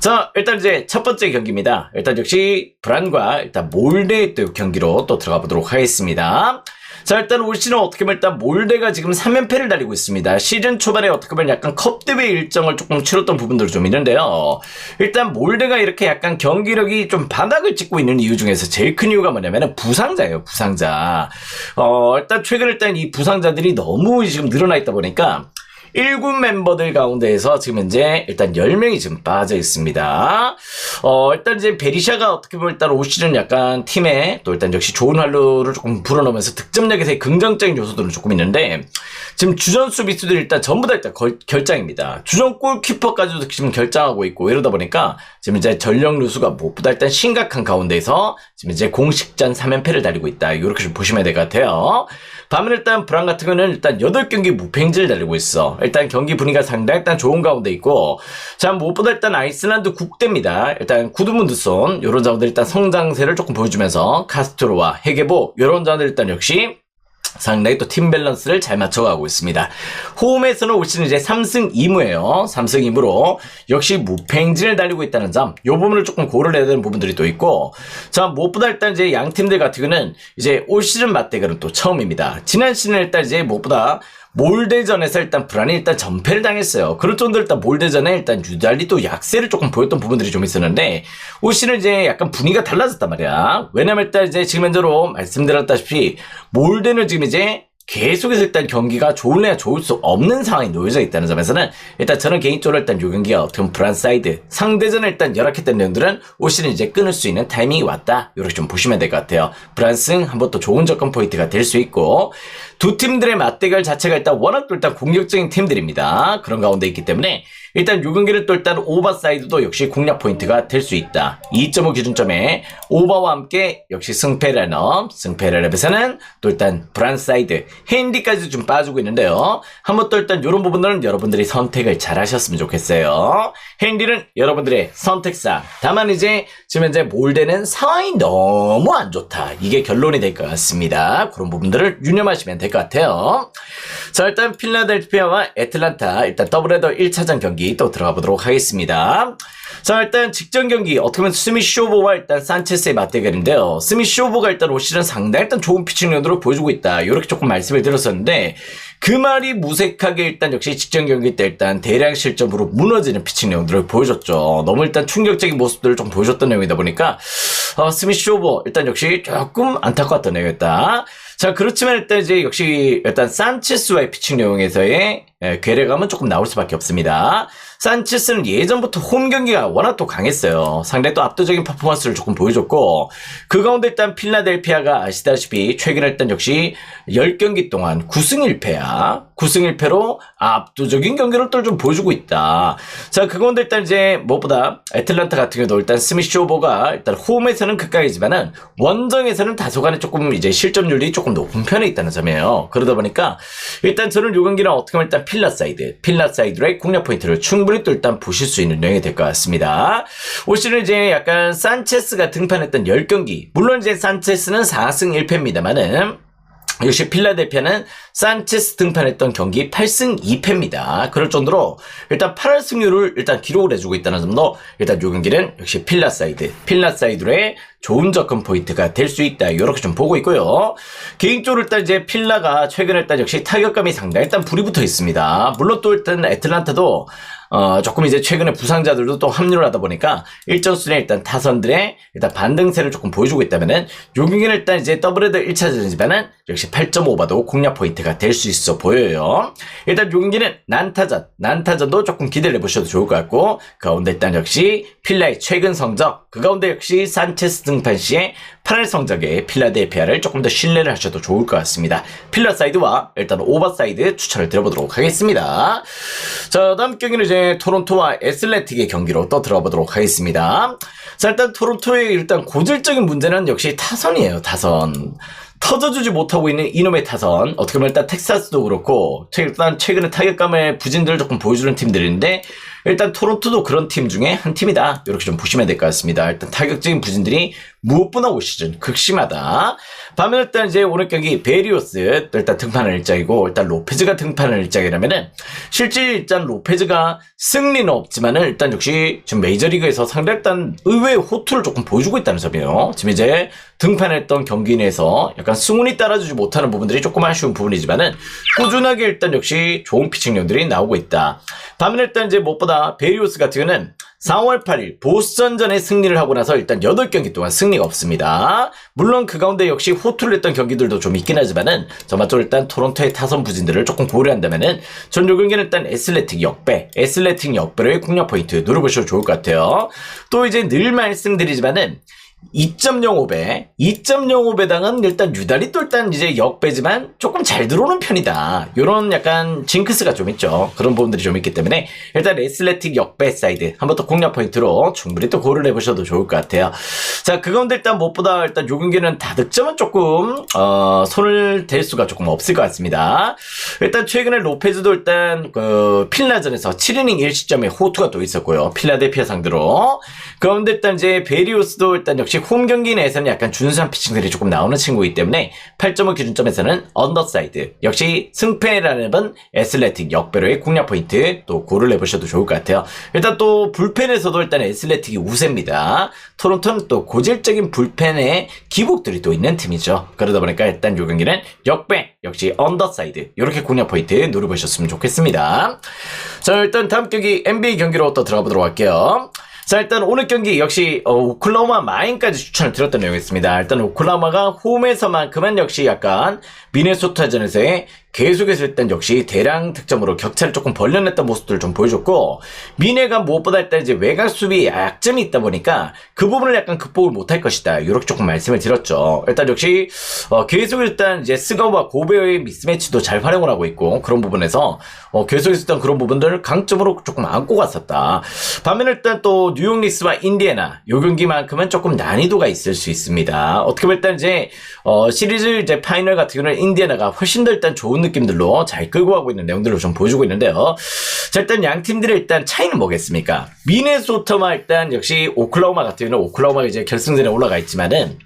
자, 일단 이제 첫 번째 경기입니다. 일단 역시 브란과 일단 몰데의 또 경기로 또 들어가 보도록 하겠습니다. 자, 일단 올 시즌 어떻게 보면 일단 몰데가 지금 3연패를 달리고 있습니다. 시즌 초반에 어떻게 보면 약간 컵 대회 일정을 조금 치렀던 부분들이 좀 있는데요. 일단 몰데가 이렇게 약간 경기력이 좀 바닥을 찍고 있는 이유 중에서 제일 큰 이유가 뭐냐면은 부상자예요, 부상자. 어, 일단 최근 일단 이 부상자들이 너무 지금 늘어나 있다 보니까 1군 멤버들 가운데에서 지금 현재 일단 10명이 지금 빠져 있습니다. 어, 일단 이제 베리샤가 어떻게 보면 일단 올 시즌 약간 팀에 또 일단 역시 좋은 활로를 조금 불어넣으면서 득점력에서의 긍정적인 요소들은 조금 있는데 지금 주전 수비수들이 일단 전부 다 일단 걸- 결장입니다. 주전 골키퍼까지도 지금 결장하고 있고 이러다 보니까 지금 이제 전력 누수가 무엇보다 일단 심각한 가운데서 지금 이제 공식전 3연패를 달리고 있다. 이렇게 좀 보시면 될 것 같아요. 반면 일단 브랑 같은 거는 일단 8경기 무패행진을 달리고 있어. 일단 경기 분위기가 상당히 일단 좋은 가운데 있고 자 무엇보다 일단 아이슬란드 국대입니다. 일단 구드문드손 요런 자원들 일단 성장세를 조금 보여주면서 카스트로와 헤게보 요런 자원들 일단 역시 상당히 또 팀 밸런스를 잘 맞춰가고 있습니다. 홈에서는 올 시즌 이제 3승 2무예요. 3승 2무로 역시 무패 행진을 달리고 있다는 점, 이 부분을 조금 고려를 해야 되는 부분들이 또 있고, 자 무엇보다 일단 이제 양 팀들 같은 경우는 이제 올 시즌 맞대결은 또 처음입니다. 지난 시즌 일단 이제 무엇보다 몰대전에서 일단 불안이 일단 전패를 당했어요. 그럴 정도로 일단 몰대전에 일단 유달리 또 약세를 조금 보였던 부분들이 좀 있었는데 올 시즌 이제 약간 분위기가 달라졌단 말이야. 왜냐면 일단 이제 지금 현재로 말씀드렸다시피 몰대는 지금 이제 계속해서 일단 경기가 좋을래야 좋을 수 없는 상황이 놓여져 있다는 점에서는 일단 저는 개인적으로 일단 요 경기가 어떻게 보면 브란 사이드 상대전에 일단 열악했던 올 시즌 이제 끊을 수 있는 타이밍이 왔다 이렇게 좀 보시면 될 것 같아요 브란승 한번 또 좋은 접근 포인트가 될 수 있고 두 팀들의 맞대결 자체가 일단 워낙 또 일단 공격적인 팀들입니다 그런 가운데 있기 때문에 일단 요 경기를 또 일단 오버사이드도 역시 공략 포인트가 될 수 있다 2.5 기준점에 오버와 함께 역시 승패 랜업 승패 랜업에서는 또 일단 브란 사이드 핸디까지 좀 빠지고 있는데요. 한번 또 일단 이런 부분들은 여러분들이 선택을 잘 하셨으면 좋겠어요. 핸디는 여러분들의 선택사. 다만 이제 지금 현재 몰되는 상황이 너무 안 좋다. 이게 결론이 될 것 같습니다. 그런 부분들을 유념하시면 될 것 같아요. 자, 일단 필라델피아와 애틀란타 일단 더블헤더 1차전 경기 또 들어가 보도록 하겠습니다. 자, 일단 직전 경기 어떻게 보면 스미 쇼보와 일단 산체스의 맞대결인데요. 스미 쇼보가 일단 올 시즌 상당히 일단 좋은 피칭 연도를 보여주고 있다. 이렇게 조금 말씀을 드렸었는데 그 말이 무색하게 일단 역시 직전 경기 때 일단 대량 실점으로 무너지는 피칭 내용들을 보여줬죠. 너무 일단 충격적인 모습들을 좀 보여줬던 내용이다 보니까 어, 스미쇼보 일단 역시 조금 안타까웠던 내용이었다. 자, 그렇지만 일단 이제 역시 일단 산체스와의 피칭 내용에서의 예, 괴뢰감은 조금 나올 수밖에 없습니다. 산체스는 예전부터 홈 경기가 워낙 또 강했어요. 상당히 또 압도적인 퍼포먼스를 조금 보여줬고, 그 가운데 일단 필라델피아가 아시다시피 최근 일단 역시 10경기 동안 9승 1패야. 9승 1패로 압도적인 경기를 또 좀 보여주고 있다. 자, 그 가운데 일단 이제 무엇보다 애틀란타 같은 경우도 일단 스미쇼버가 일단 홈에서는 극강이지만은 원정에서는 다소간에 조금 이제 실점률이 조금 높은 편에 있다는 점이에요. 그러다 보니까 일단 저는 요 경기는 어떻게 보면 일단 필라 사이드, 필라 사이드의 공략 포인트를 충분히 또 일단 보실 수 있는 내용이 될 것 같습니다. 올 시즌 이제 약간 산체스가 등판했던 10경기, 물론 이제 산체스는 4승 1패입니다만은 역시 필라델피아는 산체스 등판했던 경기 8승 2패입니다. 그럴 정도로 일단 8할 승률을 일단 기록을 해주고 있다는 점도 일단 요 경기는 역시 필라 사이드, 필라 사이드의 좋은 접근 포인트가 될 수 있다. 이렇게 좀 보고 있고요. 개인적으로 일단 이제 필라가 최근에 일단 역시 타격감이 상당히 일단 불이 붙어 있습니다. 물론 또 일단 애틀란타도 어, 조금 이제 최근에 부상자들도 또 합류를 하다 보니까 일정 수준의 일단 타선들의 일단 반등세를 조금 보여주고 있다면은 요 경기는 일단 이제 더블헤더 1차전이지만은 역시 8.5바도 공략 포인트가 될 수 있어 보여요. 일단 요 경기는 난타전, 난타전도 조금 기대를 해보셔도 좋을 것 같고 그 가운데 일단 역시 필라의 최근 성적, 그 가운데 역시 산체스 등판 시의 8할 성적에 필라델피아를 조금 더 신뢰를 하셔도 좋을 것 같습니다. 필라 사이드와 일단 오버 사이드 추천을 드려보도록 하겠습니다. 자, 다음 경기는 이제 토론토와 애슬레틱의 경기로 또 들어보도록 하겠습니다. 자, 일단 토론토의 일단 고질적인 문제는 역시 타선이에요, 타선. 터져주지 못하고 있는 이놈의 타선. 어떻게 보면 일단 텍사스도 그렇고, 최- 일단 최근에 타격감의 부진들을 조금 보여주는 팀들인데, 일단 토론토도 그런 팀 중에 한 팀이다. 이렇게 좀 보시면 될 것 같습니다. 일단 타격적인 부진들이 무엇보다 올 시즌 극심하다. 반면 일단 이제 오늘 경기 베리오스 또 일단 등판할 일정이고 일단 로페즈가 등판할 일정이라면은 실제 일단 로페즈가 승리는 없지만은 일단 역시 지금 메이저리그에서 상당히 일단 의외의 호투를 조금 보여주고 있다는 점이에요. 지금 이제 등판했던 경기 내에서 약간 승운이 따라주지 못하는 부분들이 조금 아쉬운 부분이지만은 꾸준하게 일단 역시 좋은 피칭력들이 나오고 있다. 반면 일단 이제 무엇보다 베리오스 같은 경우는 4월 8일 보스턴전에 승리를 하고 나서 일단 8경기 동안 승리가 없습니다. 물론 그 가운데 역시 호투를 했던 경기들도 좀 있긴 하지만은 저마저 일단 토론토의 타선 부진들을 조금 고려한다면은 전요 경기는 일단 에슬레틱 역배, 에슬레틱 역배로의 공략 포인트 노려보셔도 좋을 것 같아요. 또 이제 늘 말씀드리지만은 2.05배, 2.05배당은 일단 유달리 또 일단 이제 역배지만 조금 잘 들어오는 편이다. 요런 약간 징크스가 좀 있죠. 그런 부분들이 좀 있기 때문에 일단 에슬레틱 역배 사이드 한번 또 공략 포인트로 충분히 또 고려를 해보셔도 좋을 것 같아요. 자, 그 가운데 일단 무엇보다 일단 요 경기는 다 득점은 조금, 어, 손을 댈 수가 조금 없을 것 같습니다. 일단 최근에 로페즈도 일단 그 필라전에서 7이닝 1시점에 호투가 또 있었고요. 필라델피아 상대로. 그 가운데 일단 이제 베리우스도 일단 역시 홈 경기 내에서는 약간 준수한 피칭들이 조금 나오는 친구이기 때문에 8.5 기준점에서는 언더사이드 역시 승패라는 에슬레틱 역배로의 공략 포인트 또 고를 내보셔도 좋을 것 같아요. 일단 또 불펜에서도 일단 에슬레틱이 우세입니다. 토론토는 또 고질적인 불펜의 기복들이 또 있는 팀이죠. 그러다 보니까 일단 요 경기는 역배 역시 언더사이드 이렇게 공략 포인트 노려보셨으면 좋겠습니다. 자 일단 다음 경기 NBA 경기로 또 들어가 보도록 할게요. 자 일단 오늘 경기 역시 어, 오클라호마 마인까지 추천을 드렸던 내용이었습니다. 일단 오클라호마가 홈에서만큼은 역시 약간 미네소타전에서의 계속해서 일단 역시 대량 득점으로 격차를 조금 벌려냈던 모습들을 좀 보여줬고 미네가 무엇보다 일단 이제 외곽 수비 약점이 있다 보니까 그 부분을 약간 극복을 못할 것이다 이렇게 조금 말씀을 드렸죠. 일단 역시 어, 계속 일단 이제 스가와 고베어의 미스매치도 잘 활용을 하고 있고 그런 부분에서 어, 계속해서 일단 그런 부분들을 강점으로 조금 안고 갔었다. 반면 일단 또 뉴욕 리스와 인디애나 요 경기만큼은 조금 난이도가 있을 수 있습니다. 어떻게 보면 일단 이제 어, 시리즈 이제 파이널 같은 경우는 인디애나가 훨씬 더 일단 좋은 느낌들로 잘 끌고 가고 있는 내용들을 좀 보여주고 있는데요. 자 일단 양 팀들의 일단 차이는 뭐겠습니까? 미네소타와 일단 역시 오클라호마 같은 경우는 오클라호마가 이제 결승전에 올라가 있지만은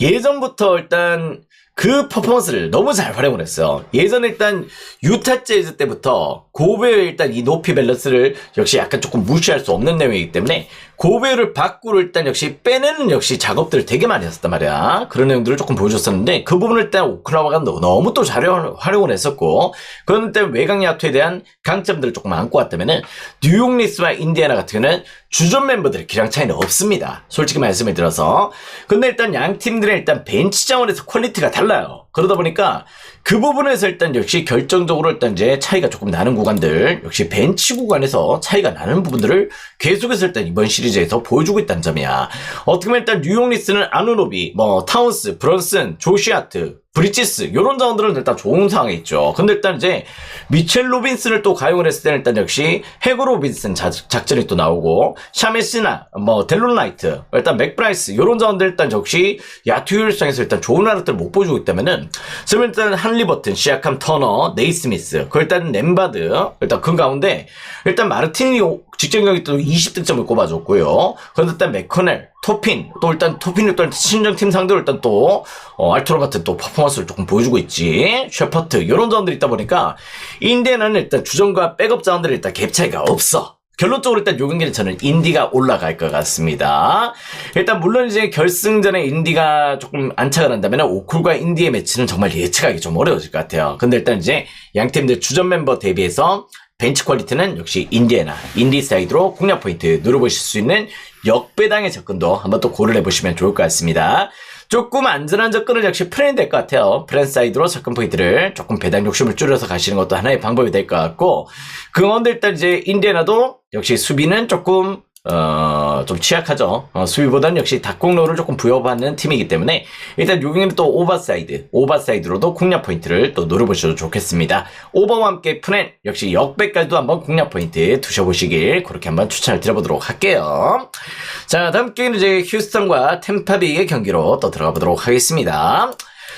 예전부터 일단 그 퍼포먼스를 너무 잘 활용을 했어요. 예전에 일단 유타 재즈 때부터 고베의 일단 이 높이 밸런스를 역시 약간 조금 무시할 수 없는 내용이기 때문에 고베를 밖으로 일단 역시 빼내는 역시 작업들을 되게 많이 했었단 말이야. 그런 내용들을 조금 보여줬었는데 그 부분을 일단 오클라호마가 너무 또 잘 활용을 했었고 그런 때문에 외곽 야투에 대한 강점들을 조금 안고 왔다면은 뉴욕 리스와 인디애나 같은 경우는 주전 멤버들의 기량 차이는 없습니다. 솔직히 말씀을 드려서. 근데 일단 양 팀들의 일단 벤치 자원에서 퀄리티가 달라요. 그러다 보니까 그 부분에서 일단 역시 결정적으로 일단 이제 차이가 조금 나는 구간들, 역시 벤치 구간에서 차이가 나는 부분들을 계속해서 일단 이번 시리즈에서 보여주고 있다는 점이야. 어떻게 보면 일단 뉴욕 리스는 아누노비, 뭐 타운스, 브런슨, 조시아트, 브리치스 요런 자원들은 일단 좋은 상황에 있죠. 근데 일단 이제 미첼 로빈슨을 또 가용을 했을 때는 일단 역시 해고 로빈슨 자, 작전이 또 나오고 샤메시나 뭐 델론 라이트 일단 맥브라이스 요런 자원들 일단 역시 야투 효율성에서 일단 좋은 하루들을 못 보여주고 있다면은 지금 일단 한리버튼, 시아캄 터너, 네이스미스 그 일단 nem바드 일단 그 가운데 일단 마르티니 직전 경기 또 20득점을 꼽아줬고요. 그런데 일단 맥커넬, 토핀, 또 일단 토핀이 또 신정팀 상대로 일단 또, 어, 알토로 같은 또 퍼포먼스를 조금 보여주고 있지. 셰퍼트, 이런 자원들이 있다 보니까, 인디애나는 일단 주전과 백업 자원들이 일단 갭 차이가 없어. 결론적으로 일단 요 경기는 저는 인디가 올라갈 것 같습니다. 일단 물론 이제 결승전에 인디가 조금 안착을 한다면 오쿨과 인디의 매치는 정말 예측하기 좀 어려워질 것 같아요. 근데 일단 이제 양 팀들 주전 멤버 대비해서 벤치 퀄리티는 역시 인디애나, 인디 사이드로 공략 포인트 누려보실 수 있는 역배당의 접근도 한번 또 고려해 보시면 좋을 것 같습니다. 조금 안전한 접근은 역시 프렌이 될것 같아요. 프렌 사이드로 접근 포인트를 조금 배당 욕심을 줄여서 가시는 것도 하나의 방법이 될 것 같고, 그 가운데 일단 이제 인디애나도 역시 수비는 조금 어, 좀 취약하죠. 어, 수비보다는 역시 닭공로를 조금 부여받는 팀이기 때문에 일단 요경기는 또 오버사이드, 오버사이드로도 공략 포인트를 또 노려보셔도 좋겠습니다. 오버와 함께 프렌, 역시 역배까지도 한번 공략 포인트 두셔보시길 그렇게 한번 추천을 드려보도록 할게요. 자, 다음 게임은 이제 휴스턴과 템파비의 경기로 또 들어가 보도록 하겠습니다.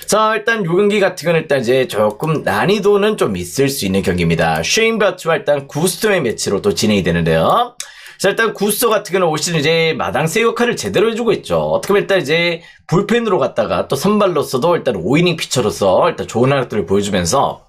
자, 일단 요 경기 같은 건 일단 이제 조금 난이도는 좀 있을 수 있는 경기입니다. 쉐인 바츠와 일단 구스토의 매치로 또 진행이 되는데요. 자, 일단 구스토 같은 경우는 올 시즌 이제 마당새 역할을 제대로 해주고 있죠. 어떻게 보면 일단 이제 불펜으로 갔다가 또 선발로서도 일단 5이닝 피처로서 일단 좋은 활약들을 보여주면서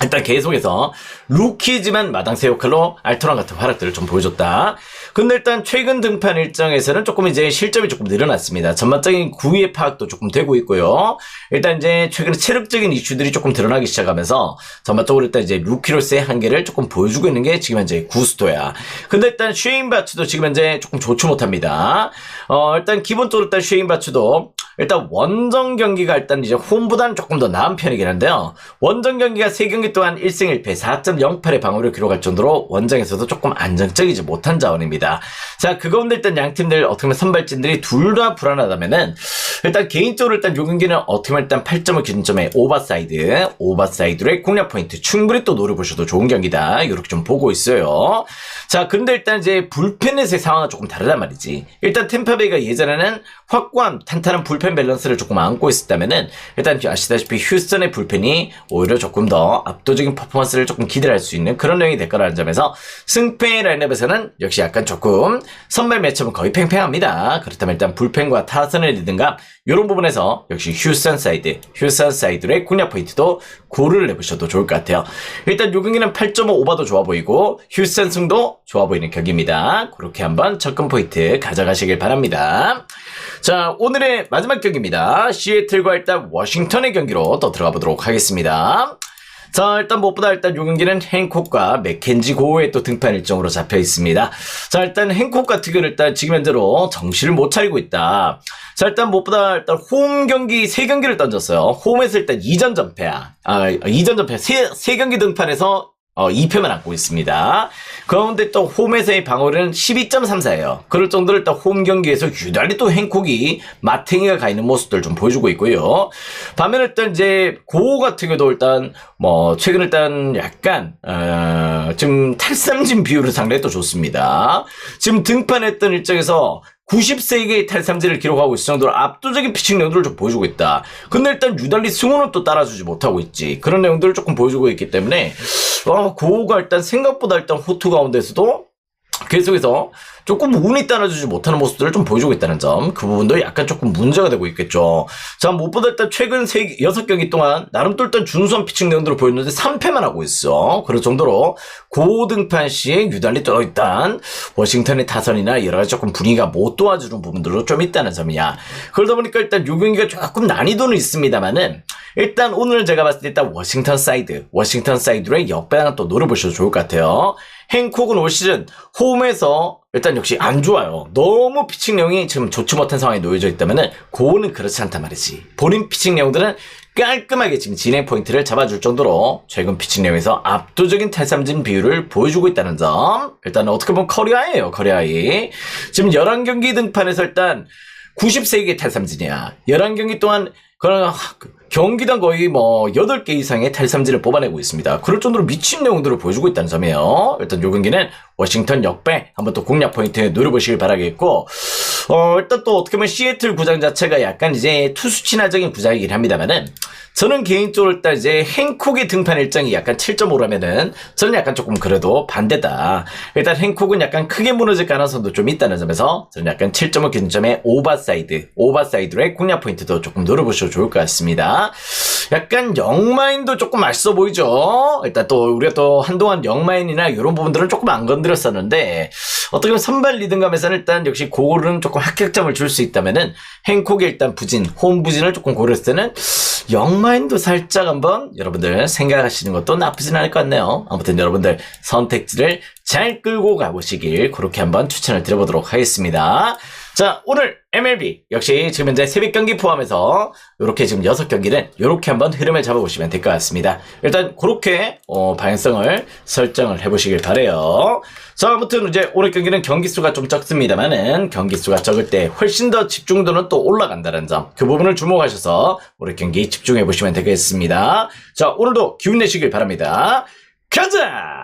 일단 계속해서 루키지만 마당새 역할로 알토란 같은 활약들을 좀 보여줬다. 근데 일단 최근 등판 일정에서는 조금 이제 실점이 조금 늘어났습니다. 전반적인 구위의 파악도 조금 되고 있고요. 일단 이제 최근에 체력적인 이슈들이 조금 드러나기 시작하면서 전반적으로 일단 이제 루키로서의 한계를 조금 보여주고 있는 게 지금 현재 구스토야. 근데 일단 쉐인 바츠도 지금 현재 조금 좋지 못합니다. 어, 일단 기본적으로 일단 쉐인 바츠도 일단 원정 경기가 일단 이제 홈보다는 조금 더 나은 편이긴 한데요. 원정 경기가 3경기 동안 1승 1패 4.08의 방어를 기록할 정도로 원정에서도 조금 안정적이지 못한 자원입니다. 자, 그 가운데 일단 양 팀들 어떻게 보면 선발진들이 둘 다 불안하다면은 일단 개인적으로 일단 요 경기는 어떻게 보면 일단 8점을 기준점에 오버사이드, 오버사이드의 공략 포인트 충분히 또 노려보셔도 좋은 경기다. 이렇게 좀 보고 있어요. 자, 근데 일단 이제 불펜에서의 상황은 조금 다르단 말이지. 일단 템파베이가 예전에는 확고한 탄탄한 불펜 밸런스를 조금 안고 있었다면은 일단 아시다시피 휴스턴의 불펜이 오히려 조금 더 압도적인 퍼포먼스를 조금 기대할 수 있는 그런 내용이 될 거라는 점에서 승패 라인업에서는 역시 약간 조금 선발 매첩은 거의 팽팽합니다. 그렇다면 일단 불펜과 타선의 리듬감 이런 부분에서 역시 휴스턴 사이드, 휴스턴 사이드의 공략 포인트도 고를 내보셔도 좋을 것 같아요. 일단 요 경기는 8.5 오버도 좋아 보이고 휴스턴 승도 좋아 보이는 경기입니다. 그렇게 한번 접근 포인트 가져가시길 바랍니다. 자, 오늘의 마지막 경기입니다. 시애틀과 일단 워싱턴의 경기로 또 들어가 보도록 하겠습니다. 자, 일단 무엇보다 일단 요 경기는 행콕과 맥켄지 고우의 또 등판 일정으로 잡혀 있습니다. 자, 일단 행콕 같은 경우는 일단 지금 현재로 정신을 못 차리고 있다. 자, 일단 무엇보다 일단 홈 경기 세경기를 던졌어요. 홈에서 일단 2전 전패야. 아, 2전 전패. 세, 세 경기 등판에서 어, 2패만 안고 있습니다. 그 가운데 또 홈에서의 방어율은 12.34예요. 그럴 정도로 일단 홈 경기에서 유달리 또 행콕이 마탱이가 가 있는 모습들 좀 보여주고 있고요. 반면에 일단 이제 고 같은 경우도 일단 뭐 최근 일단 약간 어, 지금 탈삼진 비율은 상당히 또 좋습니다. 지금 등판했던 일정에서 90세기의 탈삼진을 기록하고 있을 정도로 압도적인 피칭 내용들을 좀 보여주고 있다. 근데 일단 유달리 승호는 또 따라주지 못하고 있지. 그런 내용들을 조금 보여주고 있기 때문에 어, 고우가 일단 생각보다 일단 호투 가운데서도 계속해서 조금 운이 따라주지 못하는 모습들을 좀 보여주고 있다는 점, 그 부분도 약간 조금 문제가 되고 있겠죠. 자, 무엇보다 일단 최근 세, 6경기 동안, 나름 또 일단 준수한 피칭 내용들을 보였는데 3패만 하고 있어. 그럴 정도로 고등판 시에 유달리 또 일단 워싱턴의 타선이나 여러 가지 조금 분위기가 못 도와주는 부분들도 좀 있다는 점이야. 그러다 보니까 일단 요 경기가 조금 난이도는 있습니다만은, 일단 오늘 제가 봤을 때 일단 워싱턴 사이드, 워싱턴 사이드의 역배당을 또 노려보셔도 좋을 것 같아요. 행콕은 올 시즌 홈에서 일단 역시 안 좋아요. 너무 피칭 내용이 지금 좋지 못한 상황에 놓여져 있다면은 고는 그렇지 않단 말이지. 본인 피칭 내용들은 깔끔하게 지금 진행 포인트를 잡아줄 정도로 최근 피칭 내용에서 압도적인 탈삼진 비율을 보여주고 있다는 점. 일단 어떻게 보면 커리어예요, 커리어이. 지금 11경기 등판에서 일단 90세기의 탈삼진이야. 11경기 동안 그런 경기당 거의 뭐 8개 이상의 탈삼진을 뽑아내고 있습니다. 그럴 정도로 미친 내용들을 보여주고 있다는 점이에요. 일단 요 경기는 워싱턴 역배 한번 또 공략 포인트 노려보시길 바라겠고 어 일단 또 어떻게 보면 시애틀 구장 자체가 약간 이제 투수 친화적인 구장이긴 합니다만은 저는 개인적으로 일단 이제 행콕의 등판 일정이 약간 7.5라면은 저는 약간 조금 그래도 반대다. 일단 행콕은 약간 크게 무너질 가능성도 좀 있다는 점에서 저는 약간 7.5 기준점에 오버사이드, 오버사이드의 공략 포인트도 조금 노려보셔도 좋을 것 같습니다. 약간 영마인도 조금 맛있어 보이죠? 일단 또 우리가 또 한동안 영마인이나 이런 부분들은 조금 안 건드렸었는데 어떻게 보면 선발 리듬감에서는 일단 역시 고르는 조금 합격점을 줄 수 있다면은 행콕의 일단 부진, 홈 부진을 조금 고렸을 때는 영마인도 살짝 한번 여러분들 생각하시는 것도 나쁘진 않을 것 같네요. 아무튼 여러분들 선택지를 잘 끌고 가보시길 그렇게 한번 추천을 드려보도록 하겠습니다. 자, 오늘 MLB 역시 지금 현재 새벽 경기 포함해서 이렇게 지금 6경기는 이렇게 한번 흐름을 잡아보시면 될 것 같습니다. 일단 그렇게 어, 방향성을 설정을 해보시길 바래요. 자, 아무튼 이제 오늘 경기는 경기 수가 좀 적습니다만은 경기 수가 적을 때 훨씬 더 집중도는 또 올라간다는 점, 그 부분을 주목하셔서 오늘 경기 집중해 보시면 되겠습니다. 자, 오늘도 기운 내시길 바랍니다. 가자!